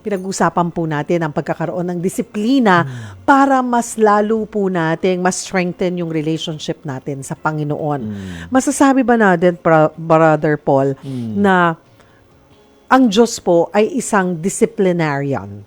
pinag-usapan po natin ang pagkakaroon ng disiplina para mas lalo po nating mas strengthen yung relationship natin sa Panginoon. Masasabi ba natin, Brother Paul, na ang Diyos po ay isang disciplinarian?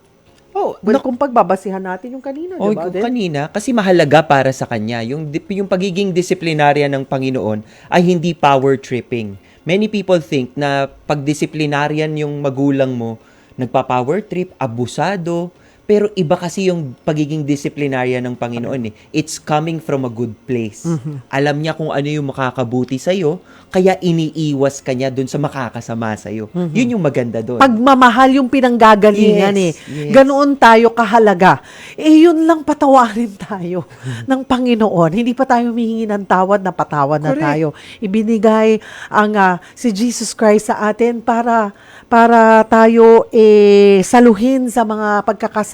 Oh, Well, kung pagbabasihan natin yung kanina, Oh, diba? yung kanina, kasi mahalaga para sa kanya. Yung, yung pagiging disiplinarya ng Panginoon ay hindi power tripping. Many people think na pag disiplinaryan yung magulang mo, nagpa-power trip, abusado, pero iba kasi yung pagiging disiplinarya ng Panginoon eh. It's coming from a good place. Alam niya kung ano yung makakabuti sa'yo, kaya iniiwas ka niya dun sa makakasama sa'yo. Yun yung maganda dun. Pagmamahal yung pinanggagalingan Yes, eh. yes. Ganoon tayo kahalaga. Eh yun lang patawarin tayo ng Panginoon. Hindi pa tayo humihingi ng tawad na patawad na Correct. tayo. Ibinigay ang ah, si Jesus Christ sa atin para para tayo eh saluhin sa mga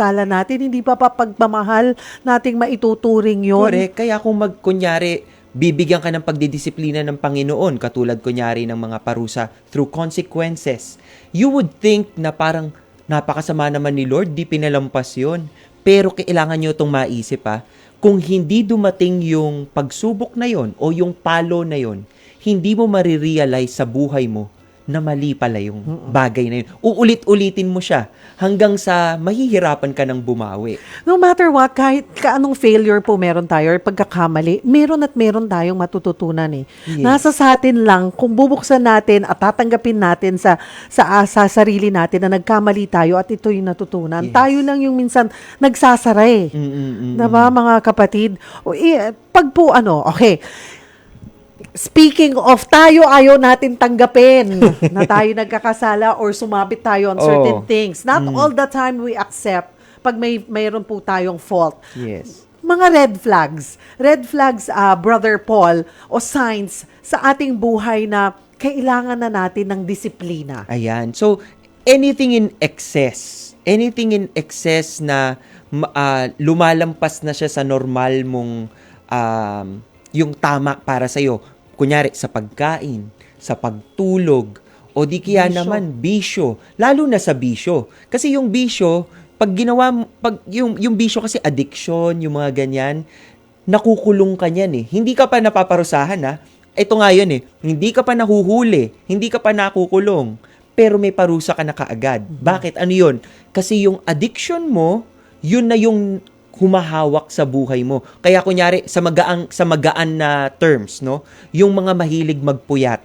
pagkakasala natin. Hindi pa pa pagmamahal nating maituturing yun. Correct. Kaya kung mag, kunyari, bibigyan ka ng pagdidisiplina ng Panginoon, katulad kunyari ng mga parusa through consequences, you would think na parang napakasama naman ni Lord, di pinalampas yon Pero kailangan nyo itong maisip ha, kung hindi dumating yung pagsubok na yon o yung palo na yon, hindi mo marirealize sa buhay mo na mali pala yung bagay na yun. Uulit-ulitin mo siya hanggang sa mahihirapan ka ng bumawi. No matter what, kahit kaanong failure po meron tayo or pagkakamali, meron at meron tayong matututunan eh. Yes. Nasa sa atin lang kung bubuksan natin at tatanggapin natin sa sa, ah, sa sarili natin na nagkamali tayo at ito yung natutunan. Yes. Tayo lang yung minsan nagsasara eh. Mm-mm-mm. Diba, mga kapatid? O, eh, pag po ano, okay. Speaking of tayo, ayaw natin tanggapin na tayo nagkakasala or sumabit tayo on certain Oo. things. Not all the time we accept pag may mayroon po tayong fault. Yes. Mga red flags. Red flags, ah, Brother Paul, o signs sa ating buhay na kailangan na natin ng disiplina. Ayan. So, anything in excess, anything in excess na ma- ah, lumalampas na siya sa normal mong um, yung tama para sa'yo. Kunyari, sa pagkain, sa pagtulog, o di kaya Bisyo. naman bisyo. Lalo na sa bisyo. Kasi yung bisyo, pag ginawa, pag yung, yung bisyo kasi addiction, yung mga ganyan, nakukulong ka niyan eh. Hindi ka pa napaparusahan ha. Ito nga yun eh, hindi ka pa nahuhuli, hindi ka pa nakukulong, pero may parusa ka na kaagad. Bakit? Ano yun? Kasi yung addiction mo, yun na yung humahawak sa buhay mo. Kaya kunyari, sa magaan, sa magaan na terms, no? Yung mga mahilig magpuyat.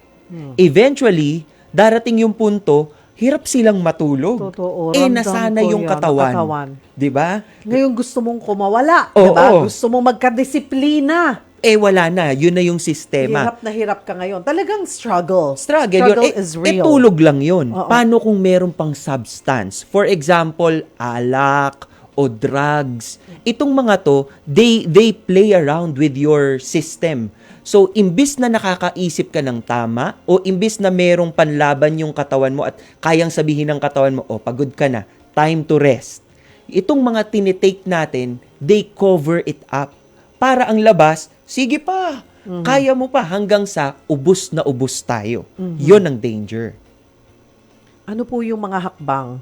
Eventually, darating yung punto, hirap silang matulog. Totoo, Eh, nasana yung yan, katawan. katawan. 'Di ba? Ngayon gusto mong kumawala, Oo. 'di ba? Gusto mong magkadisiplina. Eh, wala na. Yun na yung sistema. Hirap na hirap ka ngayon. Talagang struggle. Struggle, yun. Eh, is eh, real. tulog lang yun. Oo. Paano kung meron pang substance? For example, alak o drugs. Itong mga to, they, they play around with your system. So, imbis na nakakaisip ka ng tama o imbis na merong panlaban yung katawan mo at kayang sabihin ng katawan mo, oh, pagod ka na, time to rest. Itong mga tinitake natin, they cover it up. Para ang labas, sige pa, kaya mo pa hanggang sa ubus na ubus tayo. Yon ang danger. Ano po yung mga hakbang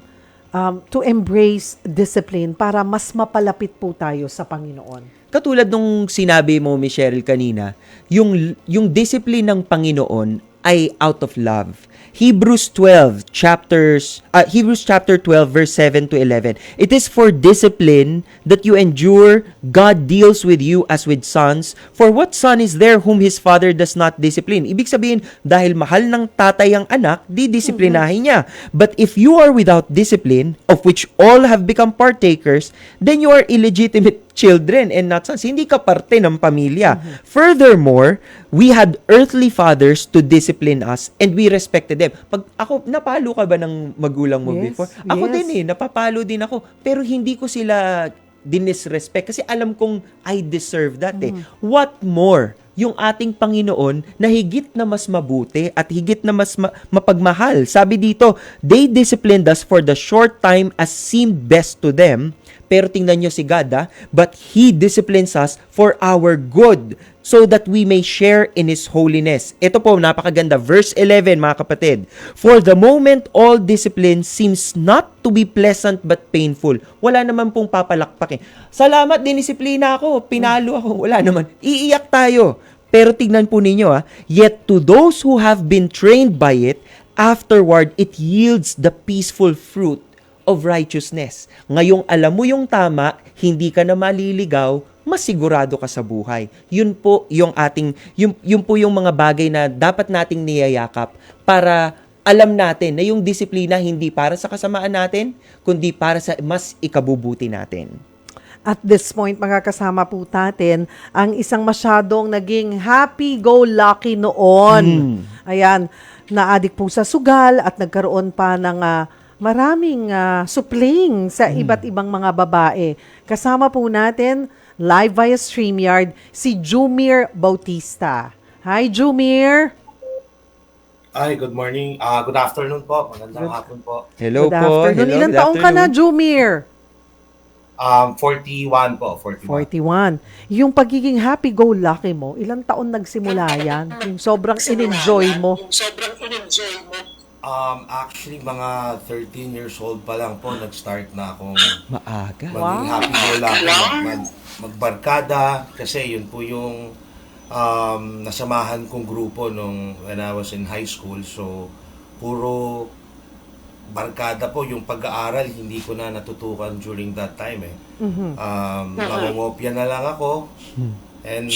um, to embrace discipline para mas mapalapit po tayo sa Panginoon? Katulad nung sinabi mo, Michelle, kanina, yung, yung discipline ng Panginoon ay out of love. Hebrews 12 chapters uh, Hebrews chapter 12 verse 7 to 11. It is for discipline that you endure. God deals with you as with sons. For what son is there whom his father does not discipline? Ibig sabihin, dahil mahal ng tatay ang anak, di disiplinahin niya. But if you are without discipline, of which all have become partakers, then you are illegitimate children and not sons. Hindi ka parte ng pamilya. Furthermore, we had earthly fathers to discipline us and we respected them. Pag ako, napalo ka ba ng magulang mo Yes, before? Ako yes. din eh, napapalo din ako. Pero hindi ko sila dinisrespect kasi alam kong I deserve that eh. What more? Yung ating Panginoon na higit na mas mabuti at higit na mas ma- mapagmahal. Sabi dito, they disciplined us for the short time as seemed best to them, Pero tingnan nyo si God, ah, but He disciplines us for our good so that we may share in His holiness. Ito po, napakaganda. Verse 11, mga kapatid. For the moment, all discipline seems not to be pleasant but painful. Wala naman pong papalakpak eh. Salamat, dinisiplina ako. Pinalo ako. Wala naman. Iiyak tayo. Pero tignan po ninyo ah, yet to those who have been trained by it, afterward it yields the peaceful fruit of righteousness. Ngayong alam mo yung tama, hindi ka na maliligaw, masigurado ka sa buhay. Yun po yung ating yun, yun po yung mga bagay na dapat nating niyayakap para alam natin na yung disiplina hindi para sa kasamaan natin, kundi para sa mas ikabubuti natin. At this point, mga kasama po natin, ang isang masyadong naging happy-go-lucky noon. Ayan, naadik po sa sugal at nagkaroon pa ng ah, maraming ah, supling sa iba't ibang mga babae. Kasama po natin, live via StreamYard, si Jumir Bautista. Hi, Jumir! Ay, good morning. Ah, good afternoon po. Magandang hapon po. Hello Good po. afternoon. Hello, Ilan good taong ka na. Jumir? Um, 41 po, 41. 41. Yung pagiging happy-go-lucky mo, ilang taon nagsimula yan? Yung sobrang in-enjoy mo. Um, actually, mga 13 years old pa lang po, nag-start na akong Maaga. maging happy go lucky, mag, mag, magbarkada. Kasi yun po yung um, nasamahan kong grupo nung when I was in high school. So, puro barkada po yung pag-aaral hindi ko na natutukan during that time eh. Mhm. Um, nangungopia na lang ako. And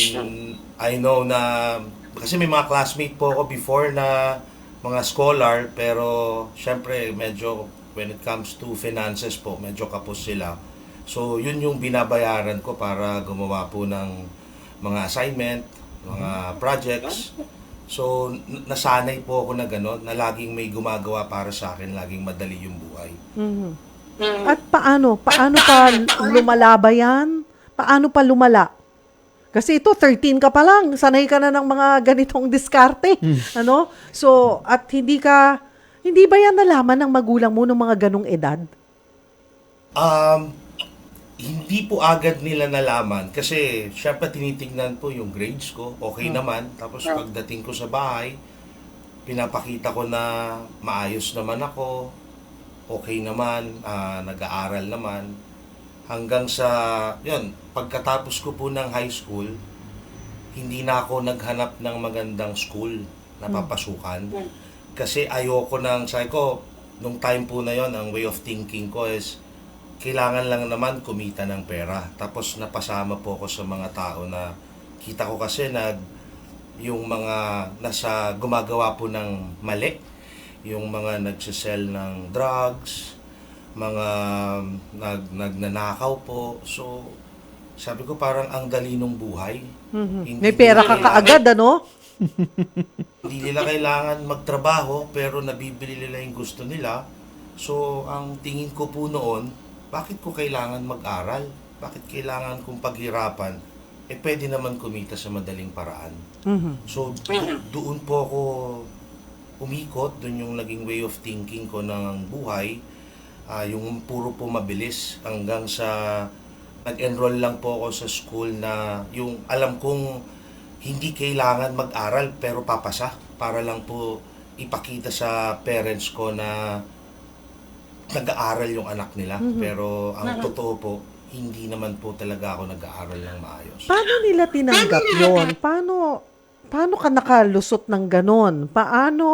I know na kasi may mga classmate po ako before na mga scholar pero syempre medyo when it comes to finances po medyo kapos sila. So yun yung binabayaran ko para gumawa po ng mga assignment, mga projects. So nasanay po ako na gano'n na laging may gumagawa para sa akin, laging madali yung buhay. Mhm. At paano? Paano pa lumalaba yan? Paano pa lumala? Kasi ito, 13 ka pa lang. Sanay ka na ng mga ganitong diskarte. Ano? So, at hindi ka, hindi ba yan nalaman ng magulang mo ng mga ganong edad? Um, hindi po agad nila nalaman kasi syempre tinitingnan po yung grades ko, okay naman. Tapos pagdating ko sa bahay, pinapakita ko na maayos naman ako, okay naman, ah, nag-aaral naman. Hanggang sa, yun, pagkatapos ko po ng high school, hindi na ako naghanap ng magandang school na papasukan. Kasi ayoko ng, sabi ko, nung time po na yon ang way of thinking ko is, kailangan lang naman kumita ng pera. Tapos napasama po ako sa mga tao na kita ko kasi nag yung mga nasa gumagawa po ng mali, yung mga nagsisell ng drugs, mga nag nagnanakaw po. So sabi ko parang ang dali nung buhay. Hindi May pera ka kaagad, ano? Hindi nila kailangan magtrabaho pero nabibili nila yung gusto nila. So, ang tingin ko po noon, bakit ko kailangan mag-aral? Bakit kailangan kong paghirapan? Eh, pwede naman kumita sa madaling paraan. Mhm. So, do- doon po ako umikot. Doon yung naging way of thinking ko ng buhay. Ah, yung puro po mabilis hanggang sa nag-enroll lang po ako sa school na yung alam kong hindi kailangan mag-aral pero papasa para lang po ipakita sa parents ko na nag-aaral yung anak nila. Pero ang totoo po, hindi naman po talaga ako nag-aaral ng maayos. Paano nila tinanggap yon? Paano paano ka nakalusot ng ganon? Paano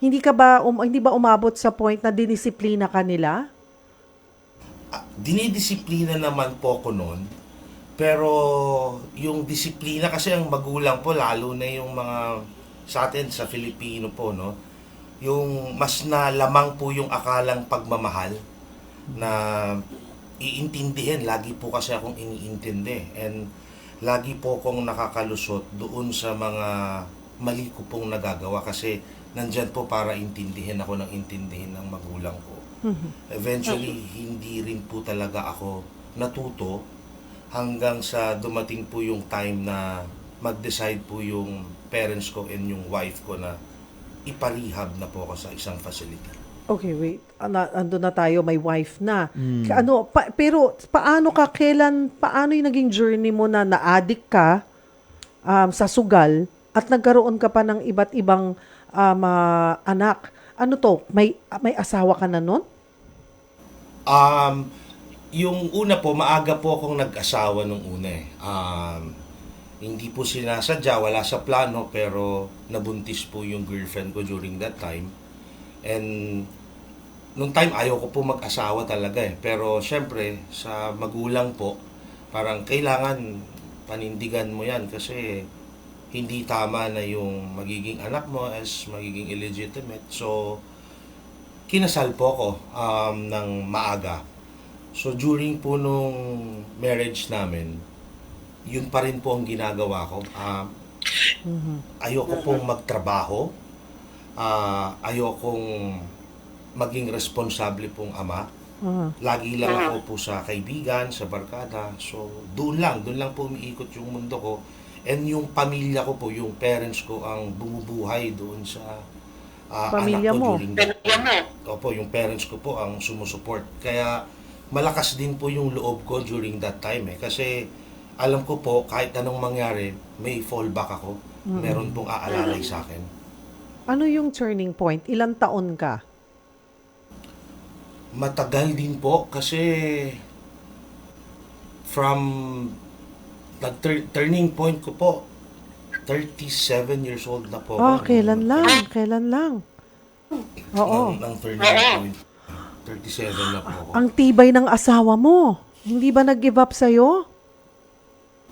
hindi ka ba um, hindi ba umabot sa point na dinisiplina ka nila? Ah, dinidisiplina naman po ako noon. Pero yung disiplina kasi ang magulang po lalo na yung mga sa atin sa Filipino po no. Yung mas na lamang po yung akalang pagmamahal na iintindihin lagi po kasi akong iniintindi and lagi po akong nakakalusot doon sa mga mali ko pong nagagawa kasi nandyan po para intindihin ako ng intindihin ng magulang ko. Eventually, hindi rin po talaga ako natuto hanggang sa dumating po yung time na mag-decide po yung parents ko and yung wife ko na iparehab na po ako sa isang facility. Okay, wait. Ano, ando na tayo, may wife na. Ka- Ano, pa- pero paano ka, kailan, paano yung naging journey mo na na-addict ka um, sa sugal at nagkaroon ka pa ng iba't ibang um, ah, anak? Ano to? May, may asawa ka na nun? Um, yung una po, maaga po akong nag-asawa nung una eh. Um, hindi po sinasadya, wala sa plano, pero nabuntis po yung girlfriend ko during that time. And nung time, ayaw ko po mag-asawa talaga eh. Pero syempre, sa magulang po, parang kailangan panindigan mo yan kasi hindi tama na yung magiging anak mo as magiging illegitimate. So, kinasal po ako um, ng maaga. So during po nung marriage namin, yun pa rin po ang ginagawa ko. Um, ayoko pong magtrabaho. Ah, ayokong maging responsable pong ama. Ah. Lagi lang ako po sa kaibigan, sa barkada. So, doon lang, doon lang po umiikot yung mundo ko. And yung pamilya ko po, yung parents ko ang bumubuhay doon sa ah, Pamilya anak ko mo? during that Opo, yung parents ko po ang sumusuport. Kaya malakas din po yung loob ko during that time eh. Kasi alam ko po, kahit anong mangyari, may fallback ako. Meron pong aalalay sa akin. Ano yung turning point? Ilang taon ka? Matagal din po kasi from nag turning point ko po 37 years old na po. Ah, kailan lang? Kailan lang? Oo. Ng, ng turning point. 37 na po ako. Ang tibay ng asawa mo. Hindi ba nag-give up sa'yo?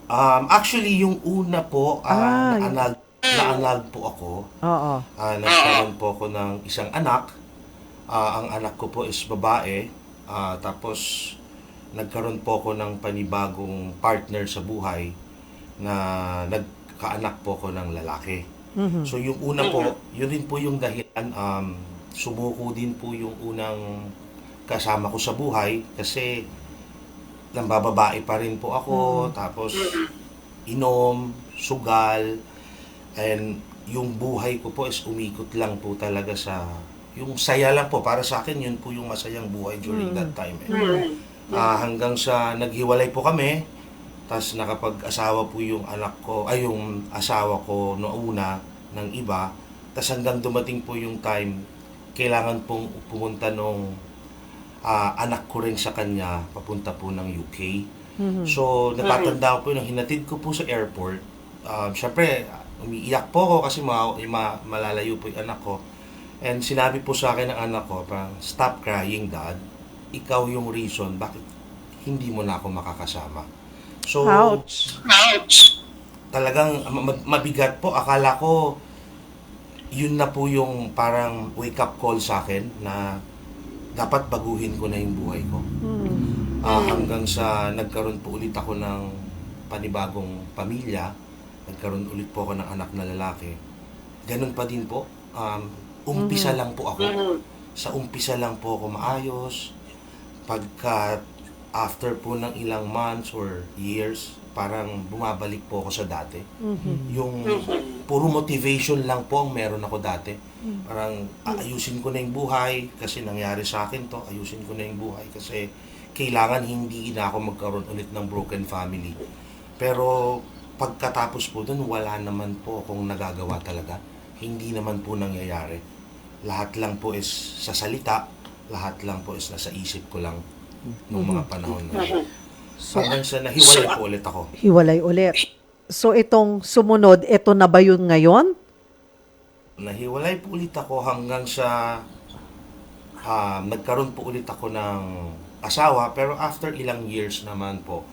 Um, actually, yung una po, Ah, uh, yung- naanag, naanag po ako. Oo. Ah, nagkaroon po ako ng isang anak. Ah, ang anak ko po is babae. Ah, tapos, nagkaroon po ako ng panibagong partner sa buhay na nagkaanak po ako ng lalaki. Mhm. So, yung una po, yun din po yung dahilan. Um, sumuko din po yung unang kasama ko sa buhay kasi nambababae pa rin po ako. Tapos, inom, sugal, and yung buhay ko po is umikot lang po talaga sa yung saya lang po para sa akin yun po yung masayang buhay during that time eh. Ah, hanggang sa naghiwalay po kami tapos nakapag-asawa po yung anak ko ay yung asawa ko noong una ng iba tapos hanggang dumating po yung time kailangan pong pumunta nung ah, anak ko rin sa kanya papunta po ng UK So, natatanda ko po nung hinatid ko po sa airport. Um, Siyempre, umiiyak po ako kasi ma, ma, malalayo po yung anak ko. And sinabi po sa akin ng anak ko, parang, stop crying, dad. Ikaw yung reason bakit hindi mo na ako makakasama. So, Ouch. talagang ma- ma- mabigat po. Akala ko, yun na po yung parang wake-up call sa akin na dapat baguhin ko na yung buhay ko. Hmm. Ah, hanggang sa nagkaroon po ulit ako ng panibagong pamilya, nagkaroon ulit po ako ng anak na lalaki. Ganun pa din po. Um, umpisa lang po ako. Sa umpisa lang po ako maayos. Pagka after po ng ilang months or years, parang bumabalik po ako sa dati. Yung puro motivation lang po ang meron ako dati. Parang aayusin ko na yung buhay kasi nangyari sa akin to. Ayusin ko na yung buhay kasi kailangan hindi na ako magkaroon ulit ng broken family. Pero pagkatapos po dun, wala naman po akong nagagawa talaga. Hindi naman po nangyayari. Lahat lang po is sa salita, lahat lang po is nasa isip ko lang nung mga panahon na yun. So, Hanggang sa nahiwalay po ulit ako. hiwalay ulit. So, itong sumunod, ito na ba yun ngayon? Nahiwalay po ulit ako hanggang sa um, nagkaroon po ulit ako ng asawa. Pero after ilang years naman po,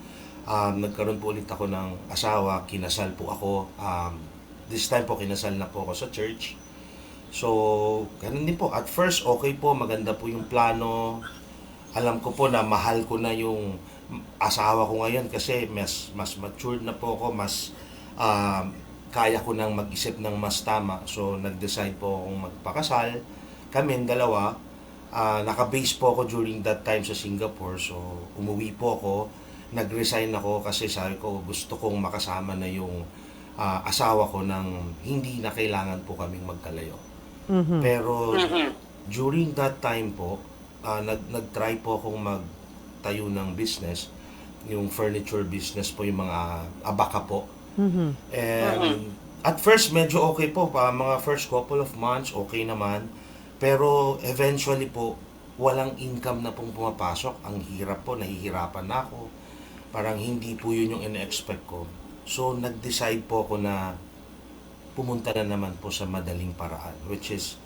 um, nagkaroon po ulit ako ng asawa. Kinasal po ako. Um, this time po kinasal na po ako sa church. So, ganun din po. At first, okay po. Maganda po yung plano. Alam ko po na mahal ko na yung asawa ko ngayon kasi mas mas matured na po ako, mas um, kaya ko nang mag-isip ng mas tama. So, nag-decide po akong magpakasal. Kami, dalawa. Ah, naka-base po ako during that time sa Singapore. So, umuwi po ako. Nag-resign ako kasi sabi ko gusto kong makasama na yung ah, asawa ko nang hindi na kailangan po kaming magkalayo. Mhm. Pero during that time po, ah, nag, nag-try po akong magtayo ng business. Yung furniture business po, yung mga abaka po. Mhm. And at first, medyo okay po. Pa, mga first couple of months, okay naman. Pero eventually po, walang income na pong pumapasok. Ang hirap po, nahihirapan na ako. Parang hindi po yun yung ina-expect ko. So, nag-decide po ako na pumunta na naman po sa madaling paraan. Which is,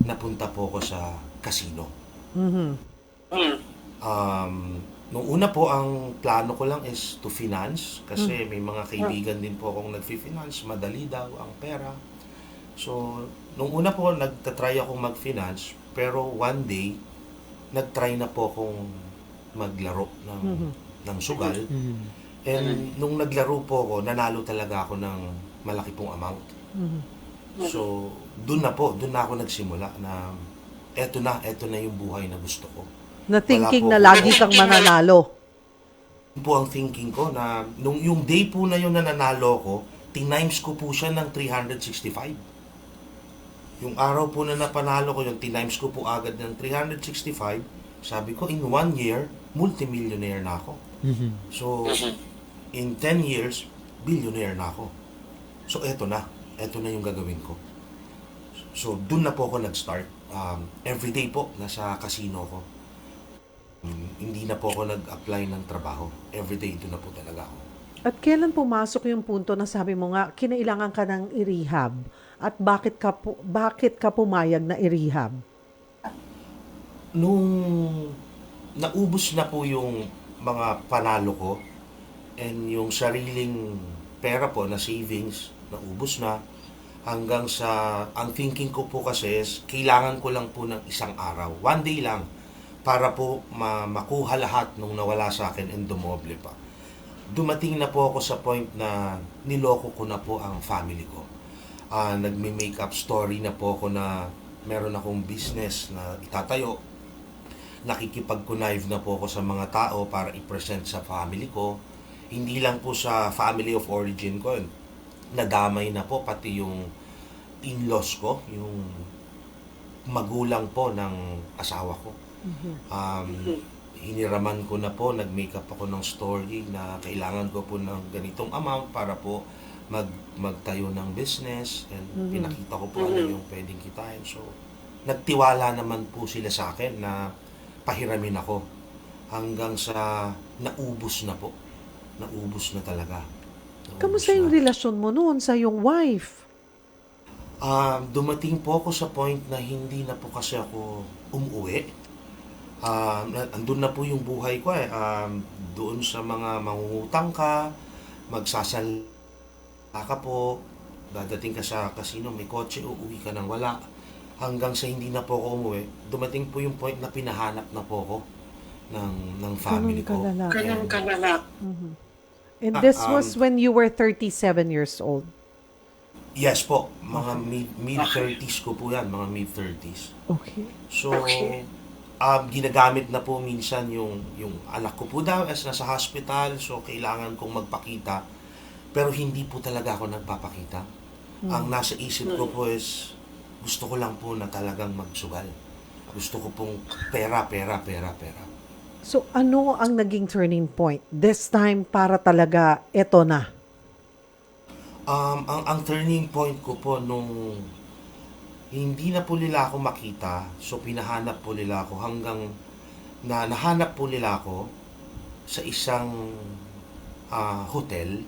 napunta po ako sa casino. Mhm. Um, nung una po, ang plano ko lang is to finance kasi may mga kaibigan din po akong nagfi-finance, madali daw ang pera. So, nung una po, nagtatry akong mag-finance, pero one day, nagtry na po akong maglaro ng, Mhm. ng sugal. Mm. And nung naglaro po ako, nanalo talaga ako ng malaki pong amount. So, dun na po, dun na ako nagsimula na eto na, eto na yung buhay na gusto ko. Na thinking po. na lagi kang mananalo. Yun po ang thinking ko na nung yung day po na yun na nanalo ko, tinimes ko po siya ng 365. Yung araw po na napanalo ko yun, tinimes ko po agad ng 365. Sabi ko, in one year, multimillionaire na ako. Mhm. So, in 10 years, billionaire na ako. So, eto na. Eto na yung gagawin ko. So, dun na po ako nag-start. Um, everyday po, nasa casino ko. Um, hindi na po ako nag-apply ng trabaho. Everyday, doon na po talaga ako. At kailan pumasok yung punto na sabi mo nga, kinailangan ka ng i-rehab? At bakit ka, pu- bakit ka pumayag na i-rehab? Nung naubos na po yung mga panalo ko and yung sariling pera po na savings, naubos na hanggang sa, ang thinking ko po kasi is, kailangan ko lang po ng isang araw, one day lang, para po ma- makuha lahat nung nawala sa akin and dumoble pa. Dumating na po ako sa point na niloko ko na po ang family ko. Ah, nagme-makeup story na po ako na meron akong business na itatayo. Nakikipag-connive na po ako sa mga tao para i-present sa family ko. Hindi lang po sa family of origin ko. Nadamay na po pati yung in-laws ko, yung magulang po ng asawa ko. Um, hiniraman ko na po, nag-makeup ako ng story na kailangan ko po ng ganitong amount para po mag magtayo ng business and pinakita ko po ano yung pwedeng kitain. So, nagtiwala naman po sila sa akin na pahiramin ako hanggang sa naubos na po. Naubos na talaga. Kamusta yung na. relasyon mo noon sa yung wife? Um, dumating po ako sa point na hindi na po kasi ako umuwi. Um, na- andun na po yung buhay ko eh. Um, doon sa mga mangungutang ka, magsasal ka po, dadating ka sa casino, may kotse, uuwi ka nang wala. Hanggang sa hindi na po ako umuwi, dumating po yung point na pinahanap na po ako ng, ng family ko. kalala. And- kalala. Mhm. And Ah, this um, was when you were 37 years old. Yes po, mga mid- mid-30s ko po yan, mga mid-30s. Okay. So, um, ginagamit na po minsan yung, yung anak ko po daw as nasa hospital, so kailangan kong magpakita. Pero hindi po talaga ako nagpapakita. Ang nasa isip ko po is, gusto ko lang po na talagang magsugal. Gusto ko pong pera, pera, pera, pera. So ano ang naging turning point? This time para talaga eto na. Um, ang, ang turning point ko po nung hindi na po nila ako makita, so pinahanap po nila ako hanggang na nahanap po nila ako sa isang ah, hotel.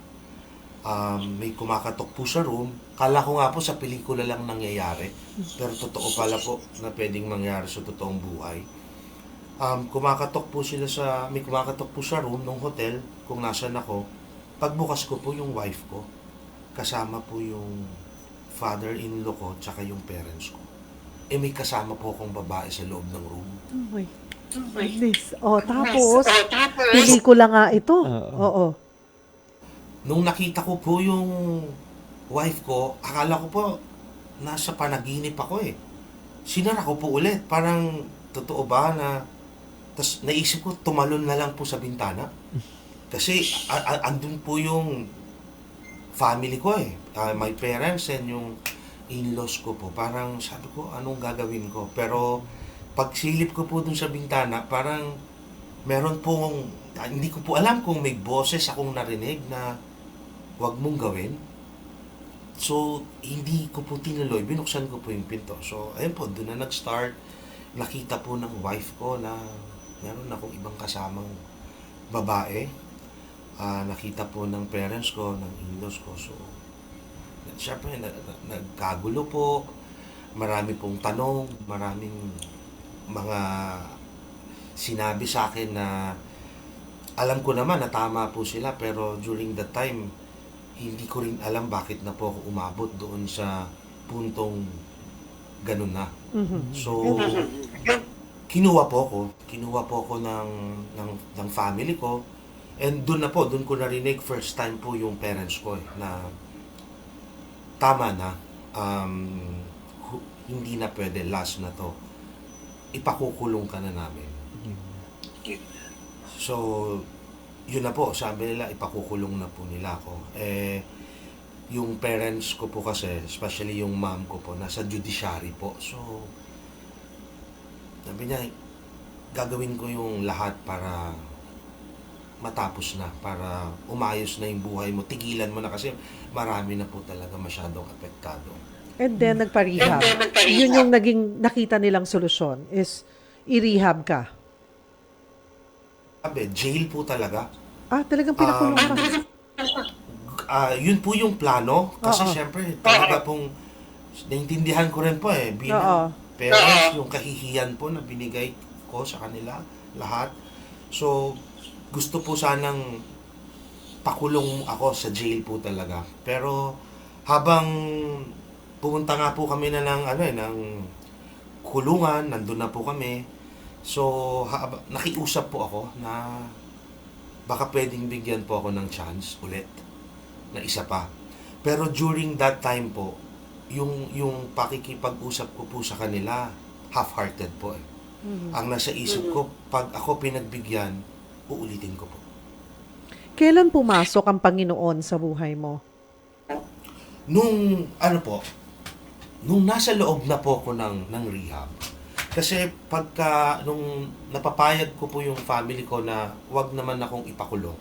Um, may kumakatok po sa room. Kala ko nga po sa pelikula lang nangyayari. Pero totoo pala po na pwedeng mangyari sa totoong buhay. Um, kumakatok po sila sa, may kumakatok po sa room ng hotel kung nasan ako. Pagbukas ko po yung wife ko kasama po yung father-in-law ko tsaka yung parents ko. Eh may kasama po akong babae sa loob ng room. Oh my Ay. goodness. Oh, tapos, Oh, tapos, pelikula nga ito. Oo. Oo. Nung nakita ko po yung wife ko, akala ko po nasa panaginip ako eh. Sinara ko po ulit. Parang totoo ba na tapos naisip ko tumalon na lang po sa bintana. Kasi a- a- andun po yung family ko eh. Ah, my parents and yung in-laws ko po, parang sabi ko, anong gagawin ko? Pero pag silip ko po dun sa bintana, parang meron pong, ah, hindi ko po alam kung may boses akong narinig na wag mong gawin. So, hindi ko po tinuloy. Binuksan ko po yung pinto. So, ayun po, doon na nag-start. Nakita po ng wife ko na meron akong ibang kasamang babae. Ah, nakita po ng parents ko, ng in-laws ko. So, syempre, na, na, nagkagulo po. Marami pong tanong, maraming mga sinabi sa akin na alam ko naman na tama po sila pero during that time hindi ko rin alam bakit na po ako umabot doon sa puntong ganun na. Mhm. So, kinuha po ako. Kinuha po ako ng, ng, ng family ko. And doon na po, doon ko narinig first time po yung parents ko eh, na tama na. Um, hindi na pwede, last na to. Ipakukulong ka na namin. So, yun na po, sabi nila, ipakukulong na po nila ako. Eh, yung parents ko po kasi, especially yung mom ko po, nasa judiciary po. So, sabi niya, gagawin ko yung lahat para matapos na, para umayos na yung buhay mo. Tigilan mo na kasi marami na po talaga masyadong apektado. And then, nagpa-rehab. Yun yung naging nakita nilang solusyon is i-rehab ka. Sabi, jail po talaga. Ah, talagang pinakulong ka. Ah, yun po yung plano. Kasi Oo. syempre, talaga pong naintindihan ko rin po eh. Oo. Parents, yung kahihiyan po na binigay ko sa kanila, lahat. So, gusto po sanang pakulong ako sa jail po talaga. Pero, habang pumunta nga po kami na ng, ano eh, ng kulungan, nandun na po kami. So, haba, nakiusap po ako na baka pwedeng bigyan po ako ng chance ulit na isa pa. Pero during that time po, yung yung pakikipag-usap ko po sa kanila, half-hearted po eh. Ang nasa isip ko, pag ako pinagbigyan, uulitin ko po. Kailan pumasok ang Panginoon sa buhay mo? Nung, ano po, nung nasa loob na po ako ng, ng rehab, kasi pagka, nung napapayag ko po yung family ko na wag naman akong ipakulong,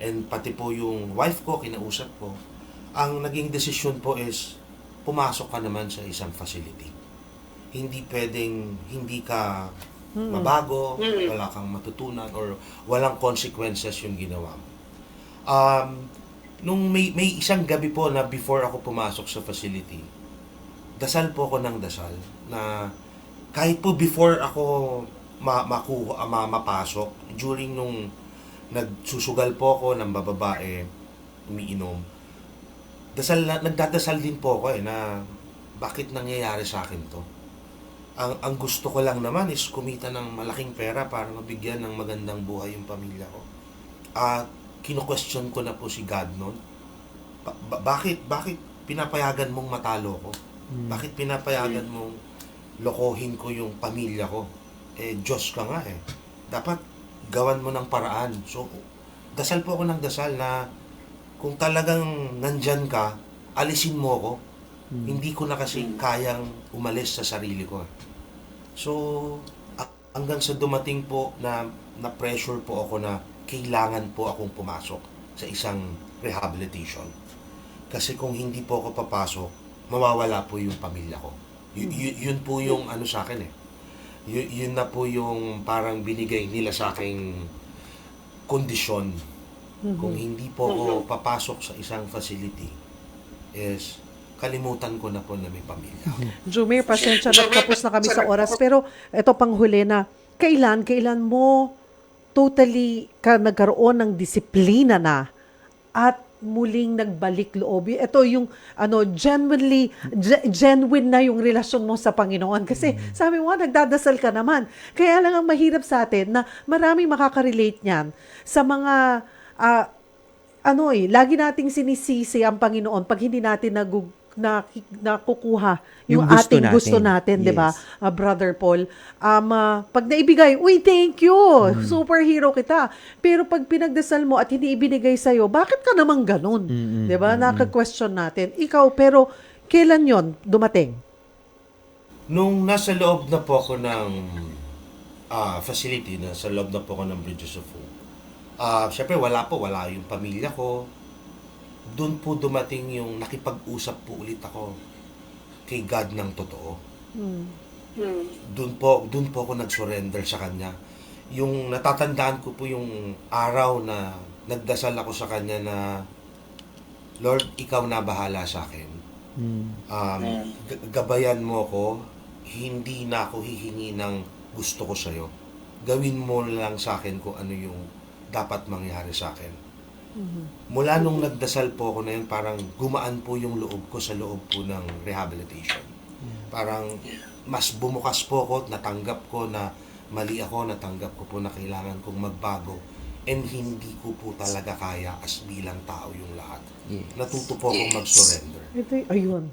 and pati po yung wife ko, kinausap ko, ang naging desisyon po is, pumasok ka naman sa isang facility. Hindi pwedeng, hindi ka mabago, wala kang matutunan, or walang consequences yung ginawa mo. Um, nung may, may isang gabi po na before ako pumasok sa facility, dasal po ako ng dasal na kahit po before ako ma makuha, ma mapasok, during nung nagsusugal po ako ng bababae, umiinom, dasal na, nagdadasal din po ako eh na bakit nangyayari sa akin to. Ang, ang gusto ko lang naman is kumita ng malaking pera para mabigyan ng magandang buhay yung pamilya ko. At kino-question ko na po si God noon. Ba- ba- bakit bakit pinapayagan mong matalo ko? Bakit pinapayagan mong lokohin ko yung pamilya ko? Eh Diyos ka nga eh. Dapat gawan mo ng paraan. So dasal po ako ng dasal na kung talagang nandyan ka, alisin mo ako. Hindi ko na kasi kayang umalis sa sarili ko. So, hanggang sa dumating po na na-pressure po ako na kailangan po akong pumasok sa isang rehabilitation. Kasi kung hindi po ako papasok, mawawala po yung pamilya ko. Y- y- yun po yung ano sa akin eh. Y- yun na po yung parang binigay nila sa aking kondisyon. Kung hindi po ako papasok sa isang facility, is kalimutan ko na po na may pamilya. ako. Jumir, pasensya na, tapos na kami sa oras. Pero ito pang huli na, kailan, kailan mo totally ka nagkaroon ng disiplina na at muling nagbalik loob. Ito yung ano genuinely ge- genuine na yung relasyon mo sa Panginoon kasi sabi mo nagdadasal ka naman. Kaya lang ang mahirap sa atin na maraming makaka-relate niyan sa mga ah, ano eh, lagi nating sinisisi ang Panginoon pag hindi natin nagug na, nakukuha yung, Yung gusto ating gusto natin. natin, 'di ba? Yes. Ah, Brother Paul, um, ah, pag naibigay, uy, thank you, superhero kita. Pero pag pinagdasal mo at hindi ibinigay sa'yo, bakit ka naman ganun? 'Di ba? Naka-question natin. Ikaw, pero Kailan yon dumating? Nung nasa loob na po ako ng ah, facility, nasa loob na po ako ng Bridges of Hope, ah syempre wala po, wala yung pamilya ko. Doon po dumating yung nakipag-usap po ulit ako kay God ng totoo. Doon po, doon po ako nag-surrender sa Kanya. Yung natatandaan ko po yung araw na nagdasal ako sa Kanya na Lord, Ikaw na bahala sa akin Mm. um, g- gabayan mo ko, hindi na ako hihingi ng gusto ko sa'yo. Gawin mo lang sa akin kung ano yung dapat mangyari sa akin. Mula nung nagdasal po ako na yun, parang gumaan po yung loob ko sa loob po ng rehabilitation. Parang mas bumukas po ako, natanggap ko na mali ako, natanggap ko po na kailangan kong magbago. And hindi ko po talaga kaya as bilang tao yung lahat. Yes. Natuto po akong mag-surrender. Ito, ayun.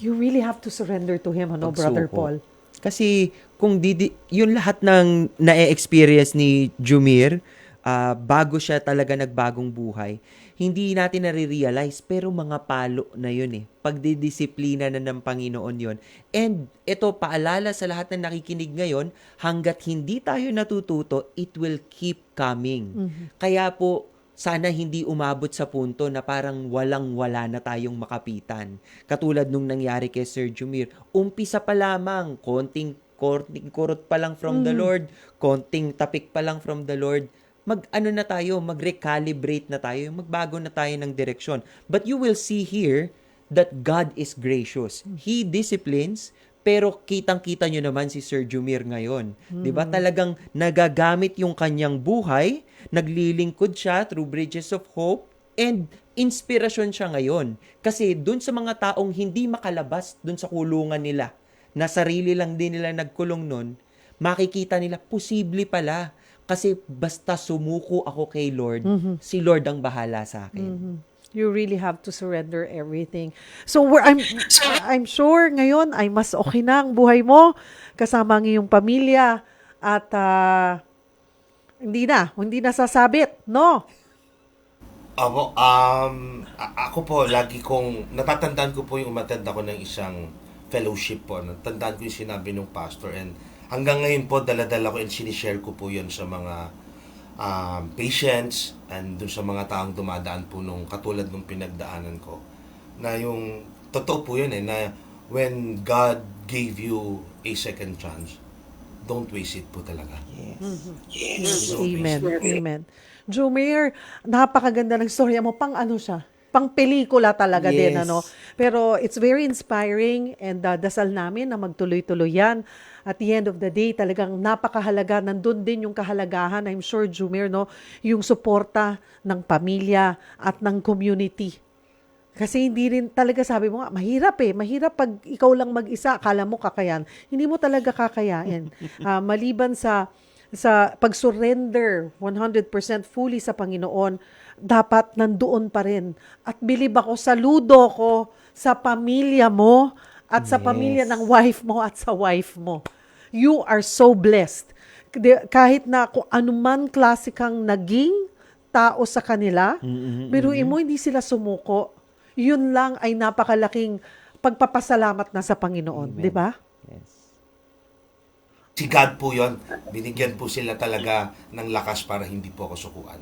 You really have to surrender to Him, ano, Brother. Paul? Kasi kung didi, yung lahat ng na-experience ni Jumir, ah, bago siya talaga nagbagong buhay, hindi natin nare-realize, pero mga palo na yun eh. Pagdidisiplina na ng Panginoon yon And ito, paalala sa lahat na nakikinig ngayon, hanggat hindi tayo natututo, it will keep coming. Kaya po, sana hindi umabot sa punto na parang walang-wala na tayong makapitan. Katulad nung nangyari kay Sir Jumir, umpisa pa lamang, konting, konting kurot pa lang from the Lord, konting tapik pa lang from the Lord, mag ano na tayo, mag-recalibrate na tayo, magbago na tayo ng direksyon. But you will see here that God is gracious. He disciplines, pero kitang-kita nyo naman si Sir Jumir ngayon. 'Di ba? Talagang nagagamit yung kanyang buhay, naglilingkod siya through Bridges of Hope, and inspirasyon siya ngayon. Kasi dun sa mga taong hindi makalabas dun sa kulungan nila, na sarili lang din nila nagkulong nun, makikita nila, posible pala. Kasi basta sumuko ako kay Lord, si Lord ang bahala sa akin. You really have to surrender everything. So we're, I'm I'm sure ngayon ay mas okay na ang buhay mo kasama ang iyong pamilya at ah, hindi na, hindi na sasabit, no? Ako, um, a- ako po, lagi kong, natatandaan ko po yung umattend ako ng isang fellowship po. Natandaan ko yung sinabi ng pastor and hanggang ngayon po, daladala ko and sinishare ko po yun sa mga um, patients and dun sa mga taong dumadaan po nung katulad nung pinagdaanan ko. Na yung, totoo po yun eh, na when God gave you a second chance, don't waste it po talaga. Yes. Amen. Amen. Jumir, napakaganda ng storya mo. Pang ano siya? Pang pelikula talaga din, Yes. ano? Pero it's very inspiring and uh, dasal namin na magtuloy-tuloy yan. At the end of the day, talagang napakahalaga. Nandun din yung kahalagahan, I'm sure, Jumir, no? Yung suporta ng pamilya at ng community. Kasi hindi rin talaga sabi mo nga, mahirap eh. Mahirap pag ikaw lang mag-isa, akala mo kakayan. Hindi mo talaga kakayain. Ah, maliban sa sa pag-surrender 100% fully sa Panginoon, dapat nandoon pa rin. At bilib ako, saludo ko sa pamilya mo at sa pamilya Yes. ng wife mo at sa wife mo. You are so blessed. Kahit na kung anuman klase kang naging tao sa kanila, pero mo hindi sila sumuko. Yun lang ay napakalaking pagpapasalamat na sa Panginoon, di ba? Yes. Si God po yon binigyan po sila talaga ng lakas para hindi po ako sukuan.